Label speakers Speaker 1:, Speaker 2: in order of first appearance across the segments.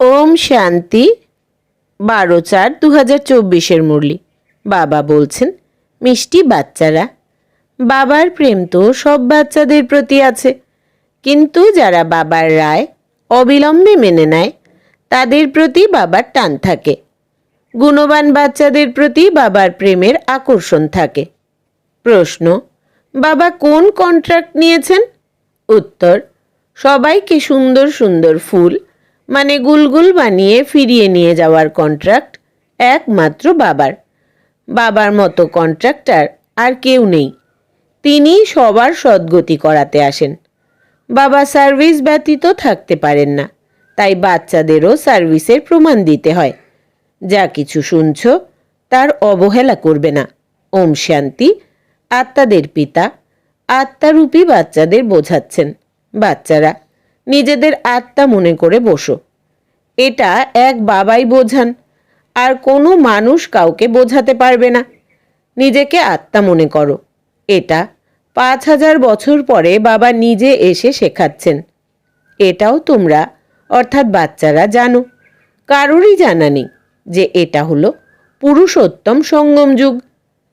Speaker 1: ওম শান্তি, বারো চার দু হাজার চব্বিশের মুরলি। বাবা বলছেন, মিষ্টি বাচ্চারা, বাবার প্রেম তো সব বাচ্চাদের প্রতি আছে। কিন্তু যারা বাবার রায় অবিলম্বে মেনে নেয়, তাদের প্রতি বাবার টান থাকে। গুণবান বাচ্চাদের প্রতি বাবার প্রেমের আকর্ষণ থাকে। প্রশ্ন, বাবা কোন কন্ট্রাক্ট নিয়েছেন? উত্তর, সবাইকে সুন্দর সুন্দর ফুল মানে গুলগুল বানিয়ে ফিরিয়ে নিয়ে যাওয়ার কন্ট্রাক্ট একমাত্র বাবার। বাবার মতো কন্ট্রাক্টার আর কেউ নেই। তিনি সবার সদ্গতি করাতে আসেন। বাবা সার্ভিস ব্যতীত থাকতে পারেন না, তাই বাচ্চাদেরও সার্ভিসের প্রমাণ দিতে হয়। যা কিছু শুনছ তার অবহেলা করবে না। ওম শান্তি, আত্মাদের পিতা, আত্মারূপী বাচ্চাদের বোঝাচ্ছেন। বাচ্চারা নিজেদের আত্মা মনে করে বসো। এটা এক বাবাই বোঝান, আর কোনো মানুষ কাউকে বোঝাতে পারবে না। নিজেকে আত্মা মনে করো। এটা পাঁচ হাজার বছর পরে বাবা নিজে এসে শেখাচ্ছেন। এটাও তোমরা, অর্থাৎ বাচ্চারা জানো। কারোরই জানা নেই যে এটা হলো পুরুষোত্তম সঙ্গম যুগ।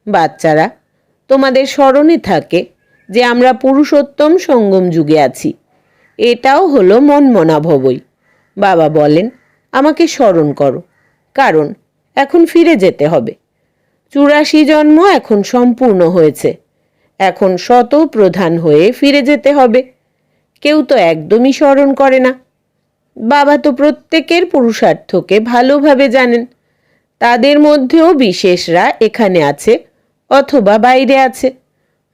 Speaker 1: বাচ্চারা, তোমাদের স্মরণে থাকে যে আমরা পুরুষোত্তম সঙ্গম যুগে আছি। এটাও হলো মনমনাভবই বাবা বলেন, আমাকে স্মরণ করো, কারণ এখন ফিরে যেতে হবে। চুরাশি জন্ম এখন সম্পূর্ণ হয়েছে, এখন শত প্রধান হয়ে ফিরে যেতে হবে। কেউ তো একদমই স্মরণ করে না। বাবা তো প্রত্যেকের পুরুষার্থকে ভালোভাবে জানেন। তাদের মধ্যেও বিশেষরা এখানে আছে অথবা বাইরে আছে।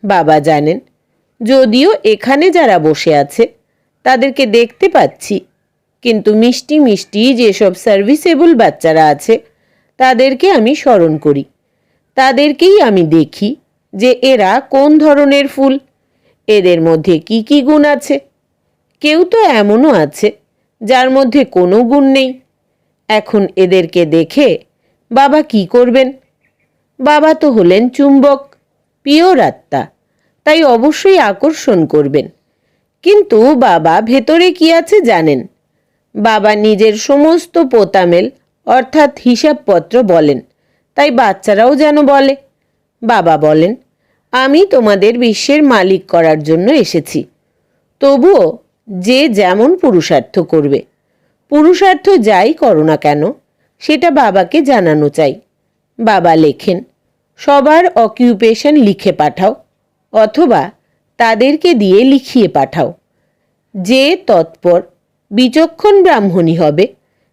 Speaker 1: বাবা জানেন, যদিও এখানে যারা বসে আছে তাদেরকে দেখতে পাচ্ছি। কিন্তু মিষ্টি মিষ্টি যেসব সার্ভিসেবল বাচ্চারা আছে, তাদেরকে আমি স্মরণ করি। তাদেরকেই আমি দেখি যে এরা কোন ধরনের ফুল, এদের মধ্যে কি কি গুণ আছে। কেউ তো এমনও আছে যার মধ্যে কোনো গুণ নেই। এখন এদেরকে দেখে বাবা কি করবেন? বাবা তো হলেন চুম্বক, পিওর আত্মা, তাই অবশ্যই আকর্ষণ করবেন। কিন্তু বাবা ভেতরে কি আছে জানেন? বাবা নিজের সমস্ত পোতামেল, অর্থাৎ হিসাবপত্র বলেন, তাই বাচ্চারাও যেন বলে। বাবা বলেন, আমি তোমাদের বিশ্বের মালিক করার জন্য এসেছি। তবুও যে যেমন পুরুষার্থ করবে। পুরুষার্থ যাই করো না কেন, সেটা বাবাকে জানানো চাই। বাবা লেখেন, সবার অকিউপেশন লিখে পাঠাও, অথবা তাদেরকে দিয়ে লিখিয়ে পাঠাও। যে তৎপর বিচক্ষণ ব্রাহ্মণী হবে,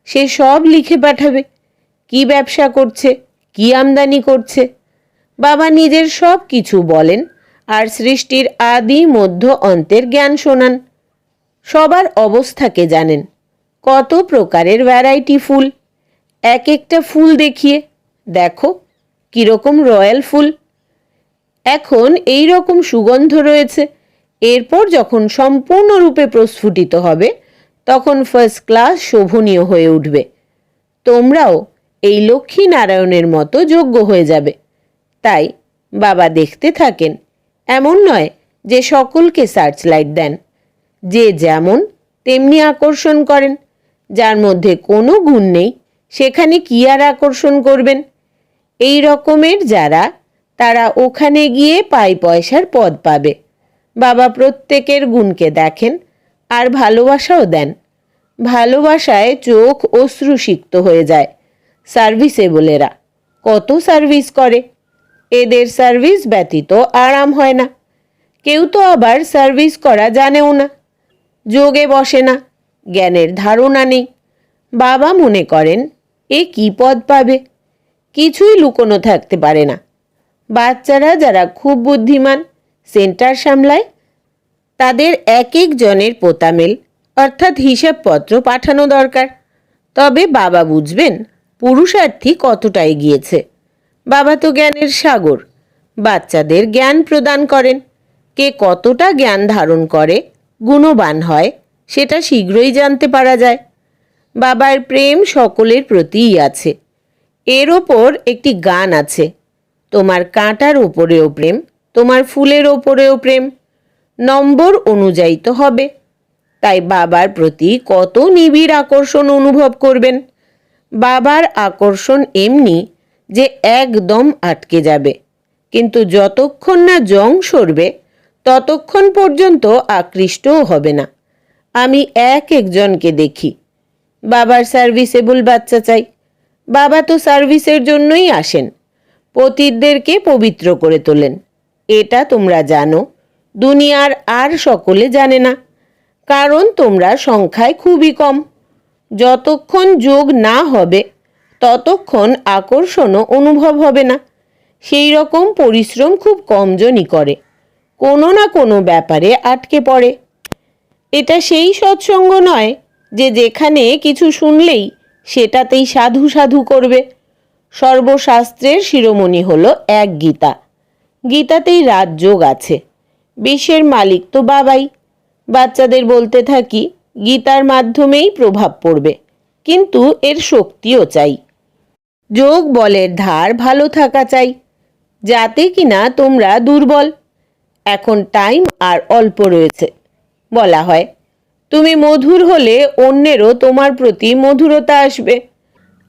Speaker 1: সে সব লিখে পাঠাবে। কি ব্যবসা করছে, কি আমদানি করছে? বাবা নিজের সব কিছু বলেন আর সৃষ্টির আদি মধ্য অন্তের জ্ঞান শোনান। সবার অবস্থাকে জানেন। কত প্রকারের ভ্যারাইটি ফুল। এক একটা ফুল দেখিয়ে, দেখো, কীরকম রয়্যাল ফুল। এখন এই রকম সুগন্ধ রয়েছে। এরপর যখন সম্পূর্ণরূপে প্রস্ফুটিত হবে, তখন ফার্স্ট ক্লাস শোভনীয় হয়ে উঠবে। তোমরাও এই লক্ষ্মী নারায়ণের মতো যোগ্য হয়ে যাবে। তাই বাবা দেখতে থাকেন, এমন নয় যে সকলকে সার্চ লাইট দেন। যে যেমন তেমনি আকর্ষণ করেন, যার মধ্যে কোনো গুণ নেই, সেখানে কি আর আকর্ষণ করবেন? এই রকমের যারা তারা ওখানে গিয়ে পাই পয়সার পদ পাবে। বাবা প্রত্যেকের গুণকে দেখেন, আর ভালোবাসাও দেন। ভালোবাসায় চোখ অশ্রুসিক্ত হয়ে যায় সার্ভিসেবলেরা। কত সার্ভিস করে? এদের সার্ভিস ব্যতীত আরাম হয় না। কেউ তো আবার সার্ভিস করা জানেও না। যোগে বসে না, জ্ঞানের ধারণা নেই। বাবা মনে করেন, এ কি পদ পাবে? কিছুই লুকোনো থাকতে পারে না। বাচ্চারা যারা খুব বুদ্ধিমান, সেন্টার সামলায়, তাদের এক এক জনের পোতামেল, অর্থাৎ হিসাবপত্র পাঠানো দরকার। তবে বাবা বুঝবেন, পুরুষার্থী কতটা এগিয়েছে। বাবা তো জ্ঞানের সাগর, বাচ্চাদের জ্ঞান প্রদান করেন। কে কতটা জ্ঞান ধারণ করে, গুণবান হয়, সেটা শীঘ্রই জানতে পারা যায়। বাবার প্রেম সকলের প্রতিই আছে। এর ওপর একটি গান আছে। তোমার কাঁটার ওপরেও প্রেম, তোমার ফুলের ওপরেও প্রেম। নম্বর অনুযায়ী তো হবে। তাই বাবার প্রতি কত নিবিড় আকর্ষণ অনুভব করবেন। বাবার আকর্ষণ এমনি যে একদম আটকে যাবে। কিন্তু যতক্ষণ না জং সরবে, ততক্ষণ পর্যন্ত আকৃষ্টও হবে না। আমি এক একজনকে দেখি। বাবার সার্ভিসেবল বাচ্চা চাই। বাবা তো সার্ভিসের জন্যই আসেন। পতিতদেরকে পবিত্র করে তোলেন। এটা তোমরা জানো, দুনিয়ার আর সকলে জানে না, কারণ তোমরা সংখ্যায় খুবই কম। যতক্ষণ যোগ না হবে, ততক্ষণ আকর্ষণও অনুভব হবে না। সেই রকম পরিশ্রম খুব কমজনই করে, কোনো না কোনো ব্যাপারে আটকে পড়ে। এটা সেই সৎসঙ্গ নয় যে যেখানে কিছু শুনলেই সেটাতেই সাধু সাধু করবে। সর্বশাস্ত্রের শিরোমণি হল এক গীতা। গীতাতেই রাজযোগ আছে। বিশ্বের মালিক তো বাবাই। বাচ্চাদের বলতে থাকি, গীতার মাধ্যমেই প্রভাব পড়বে, কিন্তু এর শক্তিও চাই। যোগ বলের ধার ভালো থাকা চাই, যাতে কিনা তোমরা দুর্বল। এখন টাইম আর অল্প রয়েছে, বলা হয়। তুমি মধুর হলে অন্যেরও তোমার প্রতি মধুরতা আসবে।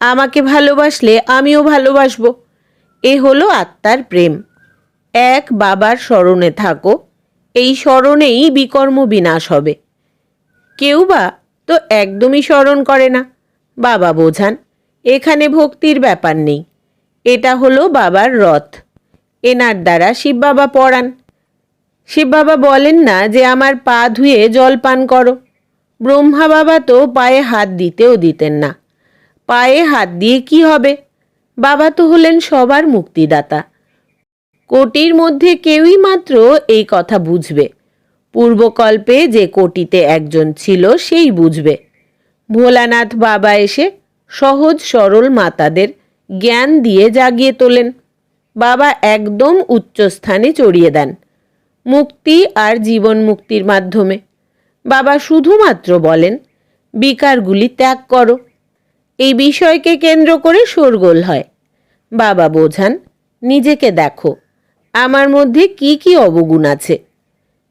Speaker 1: আমাকে ভালোবাসলে আমিও ভালোবাসবো। এ হলো আত্মার প্রেম। এক বাবার স্মরণে থাকো, এই স্মরণেই বিকর্ম বিনাশ হবে। কেউ বা তো একদমই স্মরণ করে না, বাবা বোঝান, এখানে ভক্তির ব্যাপার নেই। এটা হলো বাবার রথ। এনার দ্বারা শিব বাবা পড়ান। শিব বাবা বলেন না যে আমার পা ধুয়ে জল পান করো। ব্রহ্মা বাবা তো পায়ে হাত দিতেও দিতেন না। পায়ে হাত দিয়ে কি হবে? বাবা তো হলেন সবার মুক্তিদাতা। কোটির মধ্যে কেউই মাত্র এই কথা বুঝবে। পূর্বকল্পে যে কোটিতে একজন ছিল সেই বুঝবে। ভোলানাথ বাবা এসে সহজ সরল মাতাদের জ্ঞান দিয়ে জাগিয়ে তোলেন। বাবা একদম উচ্চস্থানে চড়িয়ে দেন। মুক্তি আর জীবন মুক্তির মাধ্যমে। বাবা শুধুমাত্র বলেন, বিকারগুলি ত্যাগ করো। এই বিষয়কে কেন্দ্র করে শোরগোল হয়। বাবা বোঝান, নিজেকে দেখো, আমার মধ্যে কি কি অবগুণ আছে।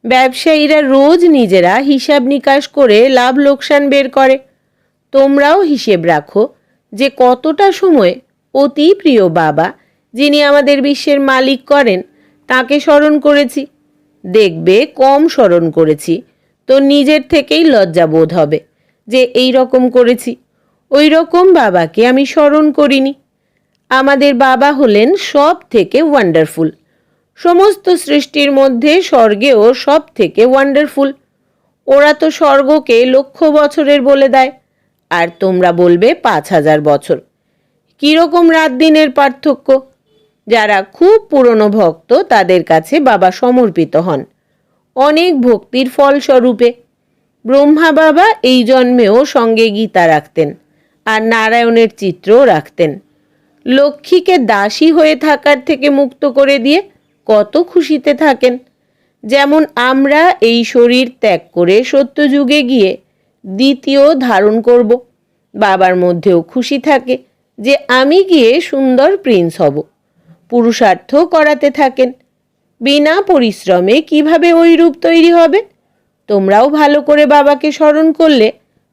Speaker 1: ব্যবসায়ীরা রোজ নিজেরা হিসাব নিকাশ করে লাভ লোকসান বের করে। তোমরাও হিসেব রাখো যে কতটা সময় অতি প্রিয় বাবা যিনি আমাদের বিশ্বের মালিক করেন, তাকে স্মরণ করেছি। দেখবে কম স্মরণ করেছি, তো নিজের থেকেই লজ্জা বোধ হবে যে এই রকম করেছি। ওই রকম বাবাকে আমি স্মরণ করিনি। আমাদের বাবা হলেন সব থেকে ওয়ান্ডারফুল সমস্ত সৃষ্টির মধ্যে স্বর্গেও সব থেকে ওয়ান্ডারফুল ওরা তো স্বর্গকে লক্ষ বছরের বলে দেয়, আর তোমরা বলবে পাঁচ হাজার বছর। কীরকম রাত দিনের পার্থক্য? যারা খুব পুরনো ভক্ত তাদের কাছে বাবা সমর্পিত হন। অনেক ভক্তির ফলস্বরূপে। ব্রহ্মা বাবা এই জন্মেও সঙ্গে গীতা রাখতেন। আর নারায়ণের চিত্রও রাখতেন। লক্ষ্মীকে দাসী হয়ে থাকার থেকে মুক্ত করে দিয়ে কত খুশিতে থাকেন। যেমন আমরা এই শরীর ত্যাগ করে সত্যযুগে গিয়ে দ্বিতীয় ধারণ করব। বাবার মধ্যেও খুশি থাকে যে আমি গিয়ে সুন্দর প্রিন্স হব। পুরুষার্থ করাতে থাকেন। বিনা পরিশ্রমে কীভাবে ওই রূপ তৈরি হবে? তোমরাও ভালো করে বাবাকে স্মরণ করলে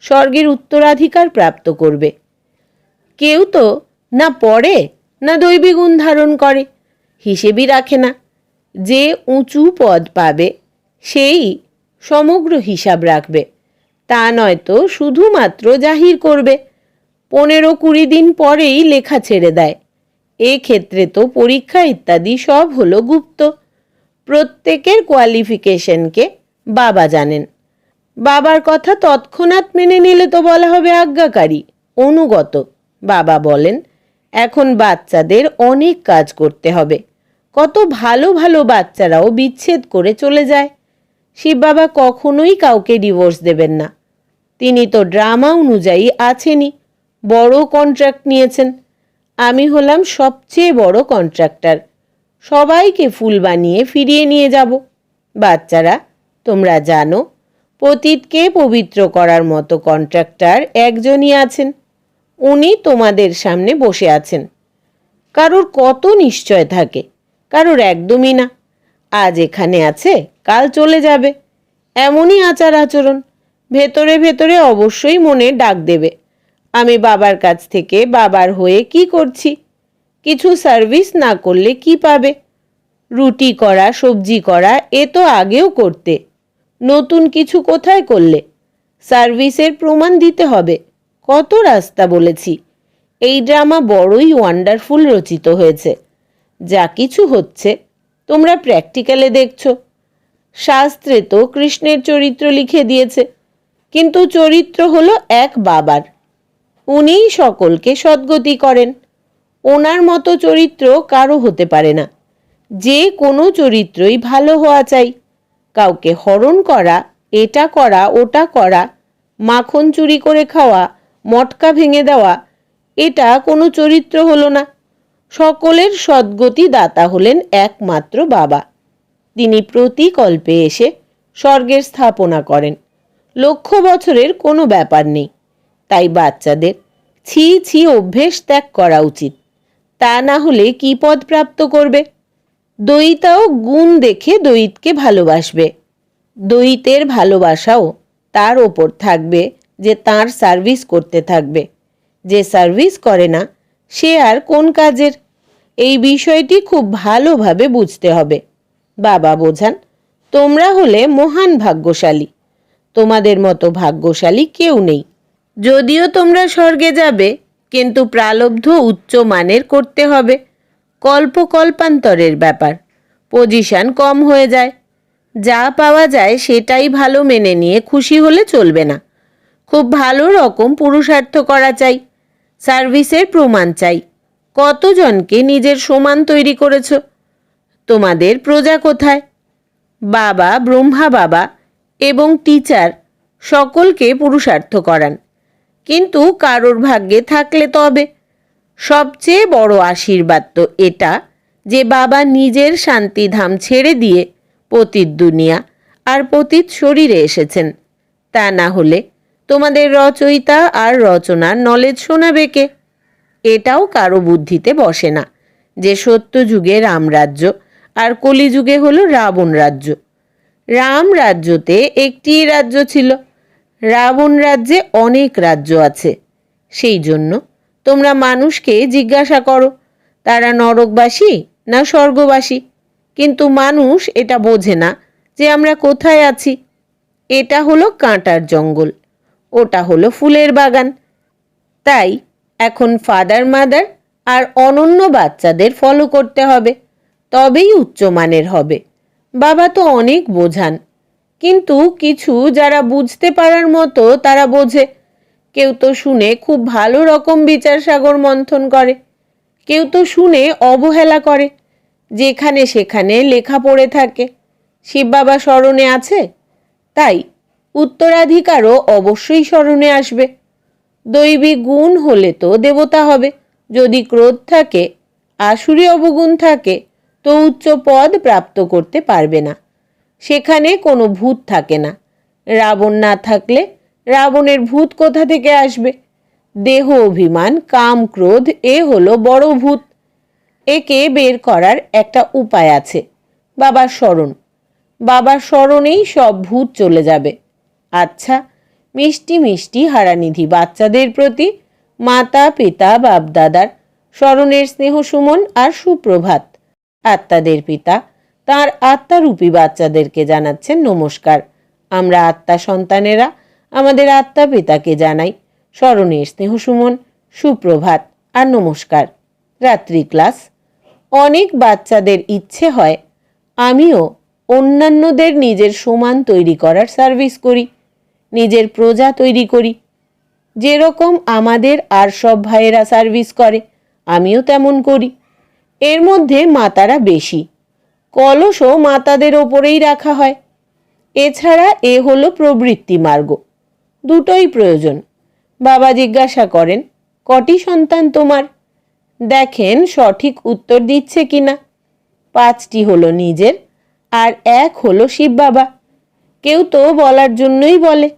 Speaker 1: স্বর্গের উত্তরাধিকার প্রাপ্ত করবে। কেউ তো না পড়ে, না দৈবী গুণ ধারণ করে, হিসেবই রাখে না। যে উঁচু পদ পাবে, সেই সমগ্র হিসাব রাখবে। তা নয়তো শুধুমাত্র জাহির করবে। পনেরো কুড়ি দিন পরেই লেখা ছেড়ে দেয়। এ ক্ষেত্রে তো পরীক্ষা ইত্যাদি সব হলো গুপ্ত। প্রত্যেকের কোয়ালিফিকেশনকে বাবা জানেন। বাবার কথা তৎক্ষণাৎ মেনে নিলে তো বলা হবে আজ্ঞাকারী। অনুগত। বাবা বলেন, এখন বাচ্চাদের অনেক কাজ করতে হবে। কত ভালো ভালো বাচ্চারাও বিচ্ছেদ করে চলে যায়। শিব বাবা কখনোই কাউকে ডিভোর্স দেবেন না। তিনি তো ড্রামা অনুযায়ী আছেনই। বড় কন্ট্রাক্ট নিয়েছেন। আমি হলাম সবচেয়ে বড় কন্ট্রাক্টর সবাইকে ফুল বানিয়ে ফিরিয়ে নিয়ে যাব। বাচ্চারা, তোমরা জানো পতীতকে পবিত্র করার মতো কন্ট্রাক্টর একজনই আছেন। উনি তোমাদের সামনে বসে আছেন। কারোর কত নিশ্চয় থাকে, কারোর একদমই না। আজ এখানে আছে, কাল চলে যাবে। এমনই আচার আচরণ, ভেতরে ভেতরে অবশ্যই মনে ডাক দেবে। আমি বাবার কাছ থেকে বাবার হয়ে কি করছি? কিছু সার্ভিস না করলে কি পাবে? রুটি করা, সবজি করা, এ তো আগেও করতে। নতুন কিছু কোথায় করলে? সার্ভিসের প্রমাণ দিতে হবে। কত রাস্তা বলেছি। এই ড্রামা বড়ই ওয়ান্ডারফুল রচিত হয়েছে। যা কিছু হচ্ছে, তোমরা প্র্যাকটিক্যালে দেখছ। শাস্ত্রে তো কৃষ্ণের চরিত্র লিখে দিয়েছে, কিন্তু চরিত্র হলো এক বাবার। উনিই সকলকে সদ্গতি করেন। ওনার মতো চরিত্র কারও হতে পারে না। যে কোনো চরিত্রই ভালো হওয়া চাই। কাউকে হরণ করা, এটা করা, ওটা করা, মাখন চুরি করে খাওয়া, মটকা ভেঙে দেওয়া, এটা কোনো চরিত্র হলো না। সকলের সদ্গতি দাতা হলেন একমাত্র বাবা। তিনি প্রতিকল্পে এসে স্বর্গের স্থাপনা করেন। লক্ষ বছরের কোনো ব্যাপার নেই। তাই বাচ্চাদের ছি ছি অভ্যেস ত্যাগ করা উচিত। তা না হলে কি পদ প্রাপ্ত করবে? দয়িতাও গুণ দেখে দয়িতকে ভালোবাসবে। দয়িতের ভালোবাসাও তার ওপর থাকবে যে তার সার্ভিস করতে থাকবে। যে সার্ভিস করে না, সে আর কোন কাজের? এই বিষয়টি খুব ভালোভাবে বুঝতে হবে। বাবা বোঝান, তোমরা হলে মহান ভাগ্যশালী। তোমাদের মতো ভাগ্যশালী কেউ নেই। যদিও তোমরা স্বর্গে যাবে, কিন্তু প্রালব্ধ উচ্চ মানের করতে হবে। কল্প কল্পান্তরের ব্যাপার। পজিশন কম হয়ে যায়। যা পাওয়া যায় সেটাই ভালো মেনে নিয়ে খুশি হলে চলবে না। খুব ভালো রকম পুরুষার্থ করা চাই। সার্ভিসের প্রমাণ চাই। কতজনকে নিজের সমান তৈরি করেছ? তোমাদের প্রজা কোথায়? বাবা, ব্রহ্মা বাবা এবং টিচার সকলকে পুরুষার্থ করান। কিন্তু কারোর ভাগ্যে থাকলে তবে সবচেয়ে বড় আশীর্বাদ তো এটা যে বাবা নিজের শান্তিধাম ছেড়ে দিয়ে পতিত দুনিয়া আর পতিত শরীরে এসেছেন। তা না হলে তোমাদের রচয়িতা আর রচনার নলেজ শোনাবে কে? এটাও কারও বুদ্ধিতে বসে না যে সত্য যুগে রামরাজ্য আর কলিযুগে হলো রাবণ রাজ্য। রাম রাজ্যতে একটি রাজ্য ছিল। রাবণ রাজ্যে অনেক রাজ্য আছে। সেই জন্য তোমরা মানুষকে জিজ্ঞাসা করো, তারা নরকবাসী না স্বর্গবাসী? কিন্তু মানুষ এটা বোঝে না যে আমরা কোথায় আছি। এটা হলো কাঁটার জঙ্গল, ওটা হলো ফুলের বাগান। তাই এখন ফাদার মাদার আর অনন্য বাচ্চাদের ফলো করতে হবে, তবেই উচ্চমানের হবে। বাবা তো অনেক বোঝান, কিন্তু কিছু যারা বুঝতে পারার মতো তারা বোঝে। কেউ তো শুনে খুব ভালো রকম বিচার সাগর মন্থন করে। কেউ তো শুনে অবহেলা করে, যেখানে সেখানে লেখা পড়ে থাকে। শিব বাবা স্মরণে আছে? তাই উত্তরাধিকারও অবশ্যই স্মরণে আসবে। দৈবী গুণ হলে তো দেবতা হবে। যদি ক্রোধ থাকে আসুরি অবগুণ থাকে, তো উচ্চ পদ প্রাপ্ত করতে পারবে না। সেখানে কোনো ভূত থাকে না। রাবণ না থাকলে রাবণের ভূত কোথা থেকে আসবে? দেহ অভিমান, কাম ক্রোধ, এ হলো বড় ভূত। একে বের করার একটা উপায় আছে, বাবার স্মরণ। বাবার স্মরণেই সব ভূত চলে যাবে। আচ্ছা মিষ্টি মিষ্টি হারানিধি বাচ্চাদের প্রতি মাতা, পিতা, বাপদাদার স্মরণের স্নেহ সুমন আর সুপ্রভাত। আত্মাদের পিতা, তার আত্মারূপী বাচ্চাদেরকে জানাচ্ছেন নমস্কার। আমরা আত্মা সন্তানেরা আমাদের আত্মা পিতাকে জানাই। স্মরণে স্নেহ সুমন, সুপ্রভাত আর নমস্কার। রাত্রি ক্লাস। অনেক বাচ্চাদের ইচ্ছে হয় আমিও অন্যান্যদের নিজের সমান তৈরি করার সার্ভিস করি, নিজের প্রজা তৈরি করি। যেরকম আমাদের আর সব ভাইয়েরা সার্ভিস করে, আমিও তেমন করি। এর মধ্যে মাতারা বেশি। কলসও মাতাদের ওপরেই রাখা হয়। এছাড়া এ হলো প্রবৃত্তি মার্গ। দুটোই প্রয়োজন। বাবা জিজ্ঞাসা করেন, কটি সন্তান তোমার? দেখেন, সঠিক উত্তর দিচ্ছে কিনা। পাঁচটি হলো নিজের আর এক হলো শিব বাবা। কেউ তো বলার জন্যই বলে।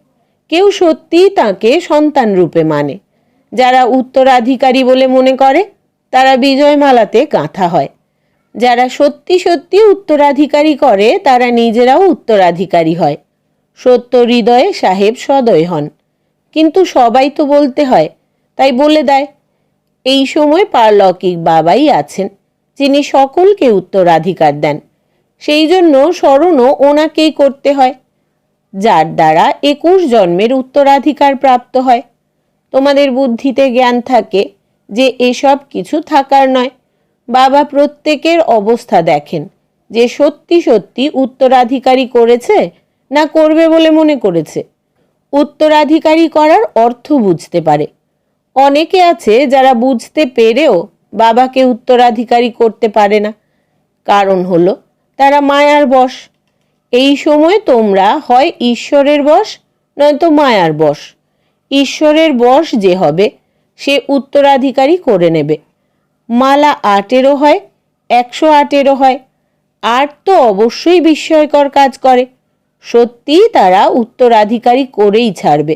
Speaker 1: কেউ সত্যিই তাকে সন্তান রূপে মানে। যারা উত্তরাধিকারী বলে মনে করে, তারা বিজয়মালাতে গাঁথা হয়। যারা সত্যি সত্যি উত্তরাধিকারী করে, তারা নিজেরাও উত্তরাধিকারী হয়। সত্য হৃদয়ে সাহেব সদয় হন। কিন্তু সবাই তো বলতে হয়, তাই বলে দেয়, এই সময় পারলৌকিক বাবাই আছেন, যিনি সকলকে উত্তরাধিকার দেন। সেই জন্য স্মরণও ওনাকেই করতে হয়। যার দ্বারা একুশ জন্মের উত্তরাধিকার প্রাপ্ত হয়। তোমাদের বুদ্ধিতে জ্ঞান থাকে যে এসব কিছু থাকার নয়। বাবা প্রত্যেকের অবস্থা দেখেন, যে সত্যি সত্যি উত্তরাধিকারী করেছে না করবে বলে মনে করেছে। উত্তরাধিকারী করার অর্থ বুঝতে পারে। অনেকে আছে যারা বুঝতে পেরেও বাবাকে উত্তরাধিকারী করতে পারে না। কারণ হলো, তারা মায়ার বশ। এই সময় তোমরা হয় ঈশ্বরের বশ, নয়তো মায়ার বশ। ঈশ্বরের বশ যে হবে, সে উত্তরাধিকারী করে নেবে। মালা আটেরও হয়, একশো আটেরও হয়। আট তো অবশ্যই বিস্ময়কর কাজ করে। সত্যিই তারা উত্তরাধিকারী করেই ছাড়বে।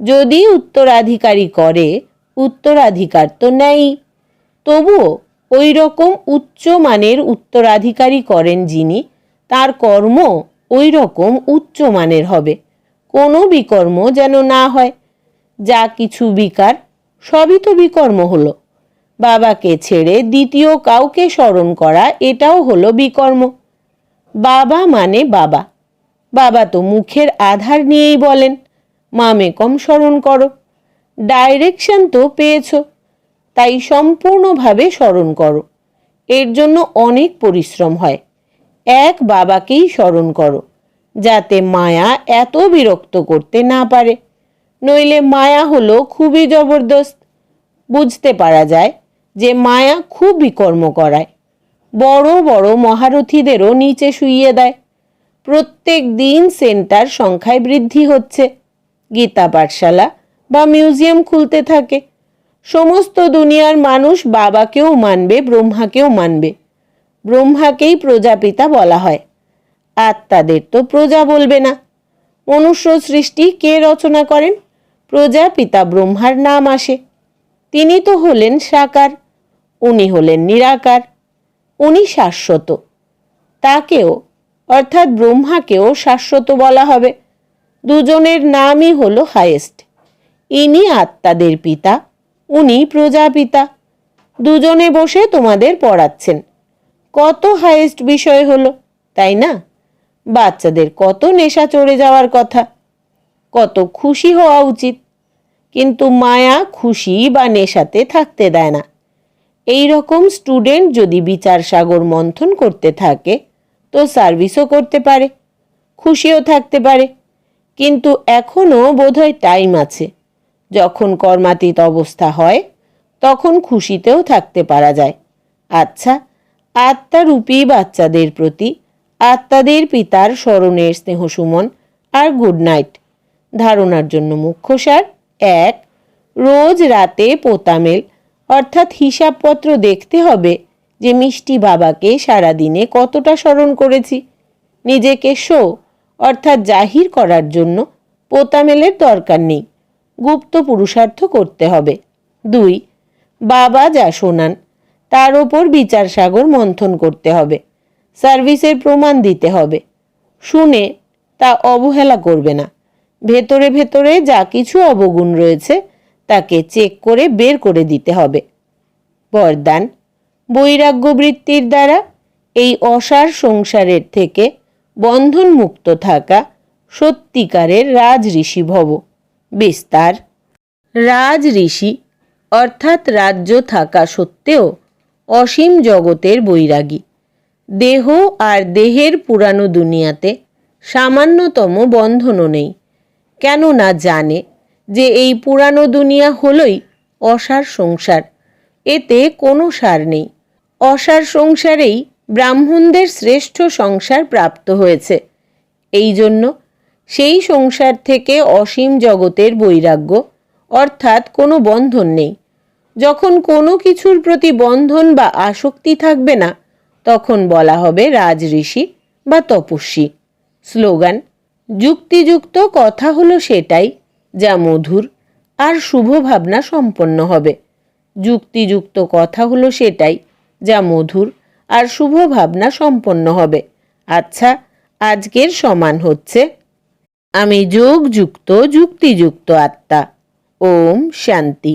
Speaker 1: যদি উত্তরাধিকারী করে, উত্তরাধিকার তো নেই। তবুও ওই রকম উচ্চ মানের উত্তরাধিকারী করেন যিনি, তার কর্ম ওই রকম উচ্চ মানের হবে। কোনো বিকর্ম যেন না হয়। যা কিছু বিকার, সবই তো বিকর্ম হলো। বাবাকে ছেড়ে দ্বিতীয় কাউকে স্মরণ করা, এটাও হলো বিকর্ম। বাবা মানে বাবা। বাবা তো মুখের আধার নিয়েই বলেন, মামে কম স্মরণ করো, ডাইরেকশন তো পেয়েছ, তাই সম্পূর্ণভাবে স্মরণ করো, এর জন্য অনেক পরিশ্রম হয়, এক বাবাকেই স্মরণ করো, যাতে মায়া এত বিরক্ত করতে না পারে, নইলে মায়া হলো খুবই জবরদস্ত, বুঝতে পারা যায় যে মায়া খুব বিকর্ম করায়, বড় বড় মহারথীদেরও নিচে শুইয়ে দেয়। প্রত্যেক দিন সেন্টার সংখ্যায় বৃদ্ধি হচ্ছে। গীতা পাঠশালা বা মিউজিয়াম খুলতে থাকে। সমস্ত দুনিয়ার মানুষ বাবাকেও মানবে, ব্রহ্মাকেও মানবে। ব্রহ্মাকেই প্রজাপিতা বলা হয়। আত্মাদের তো প্রজা বলবে না। মনুষ্য সৃষ্টি কে রচনা করেন? প্রজাপিতা ব্রহ্মার নাম আসে। তিনি তো হলেন সাকার, উনি হলেন নিরাকার, উনি শাশ্বত। তাকেও অর্থাৎ ব্রহ্মাকেও শাশ্বত বলা হবে। দুজনের নামই হলো হায়েস্ট। ইনি আত্মাদের পিতা, উনি প্রজাপিতা। দুজনে বসে তোমাদের পড়াচ্ছেন। কত হায়েস্ট বিষয় হলো, তাই না? বাচ্চাদের কত নেশা চড়ে যাওয়ার কথা। কত খুশি হওয়া উচিত। কিন্তু মায়া খুশি বা নেশাতে থাকতে দেয় না। এই রকম স্টুডেন্ট যদি বিচার সাগর মন্থন করতে থাকে তো সার্ভিসও করতে পারে, খুশিও থাকতে পারে। কিন্তু এখনও বোধহয় টাইম আছে। যখন কর্মাতীত অবস্থা হয়, তখন খুশিতেও থাকতে পারা যায়। আচ্ছা আত্মারূপী বাচ্চাদের প্রতি আত্মাদের পিতার স্মরণের স্নেহ সুমন আর গুড নাইট ধারণার জন্য মুখ্য সার, এক, রোজ রাতে পোতামেল, অর্থাৎ হিসাবপত্র দেখতে হবে যে মিষ্টি বাবাকে সারাদিনে কতটা স্মরণ করেছি। নিজেকে শো, অর্থাৎ জাহির করার জন্য পোতামেলের দরকার নেই। গুপ্ত পুরুষার্থ করতে হবে। দুই, বাবা যা শোনান, তার ওপর বিচার সাগর মন্থন করতে হবে। সার্ভিসের প্রমাণ দিতে হবে। শুনে তা অবহেলা করবে না। ভেতরে ভেতরে যা কিছু অবগুণ রয়েছে, তাকে চেক করে বের করে দিতে হবে। বরদান বৈরাগ্য বৃত্তির দ্বারা এই অসার সংসারের থেকে বন্ধন মুক্ত থাকা সত্যিকারের রাজ ঋষি ভব। বিস্তার। রাজ ঋষি অর্থাৎ রাজ্য থাকা সত্ত্বেও অসীম জগতের বৈরাগী। দেহ আর দেহের পুরানো দুনিয়াতে সামান্যতম বন্ধনও নেই। কেননা জানে যে এই পুরানো দুনিয়া হলই অসার সংসার। এতে কোনো সার নেই। অসার সংসারেই ব্রাহ্মণদের শ্রেষ্ঠ সংসার প্রাপ্ত হয়েছে। এই জন্য সেই সংসার থেকে অসীম জগতের বৈরাগ্য, অর্থাৎ কোনো বন্ধন নেই। যখন কোনো কিছুর প্রতি বন্ধন বা আসক্তি থাকবে না, তখন বলা হবে রাজ ঋষি বা তপস্বী। স্লোগান, যুক্তিযুক্ত কথা হলো সেটাই যা মধুর আর শুভ ভাবনা সম্পন্ন হবে। যুক্তিযুক্ত কথা হলো সেটাই যা মধুর আর শুভ ভাবনা সম্পন্ন হবে। আচ্ছা আজকের সমান হচ্ছে, আমি যোগযুক্ত যুক্তিযুক্ত আত্মা। ওম শান্তি।